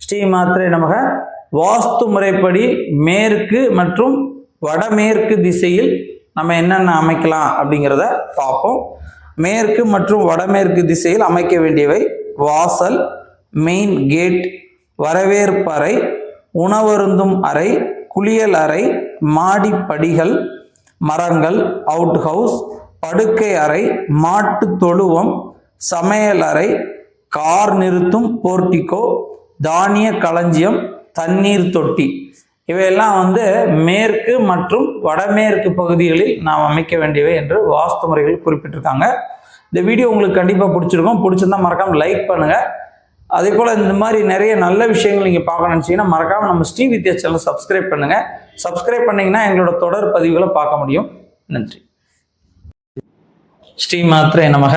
ஸ்ரீ மாத்திரை நமக. வாஸ்து முறைப்படி மேற்கு மற்றும் வடமேற்கு திசையில் நம்ம என்னென்ன அமைக்கலாம் அப்படிங்கிறத பார்ப்போம். மேற்கு மற்றும் வடமேற்கு திசையில் அமைக்க வேண்டியவை வாசல் மெயின் கேட் வரவேற்பறை உணவருந்தும் அறை குளியல் அறை மாடிப்படிகள் மரங்கள் அவுட் ஹவுஸ் படுக்கை அறை மாட்டு தொழுவம் சமையல் அறை கார் நிறுத்தும் போர்ட்டிகோ தானிய களஞ்சியம் தண்ணீர் தொட்டி. இவையெல்லாம் வந்து மேற்கு மற்றும் வடமேற்கு பகுதிகளில் நாம் அமைக்க வேண்டியவை என்று வாஸ்து முறைகள் குறிப்பிட்டிருக்காங்க. இந்த வீடியோ உங்களுக்கு கண்டிப்பாக பிடிச்சிருக்கும். பிடிச்சிருந்தா மறக்காமல் லைக் பண்ணுங்கள் அதே போல் இந்த மாதிரி நிறைய நல்ல விஷயங்கள் நீங்கள் பார்க்க நினச்சிங்கன்னா மறக்காமல் நம்ம ஸ்ரீ வித்யா சேனல் சப்ஸ்கிரைப் பண்ணுங்கள் சப்ஸ்கிரைப் பண்ணிங்கன்னா எங்களோட தொடர் பதிவுகளை பார்க்க முடியும். நன்றி. ஸ்ரீ மாத்திரை நமக.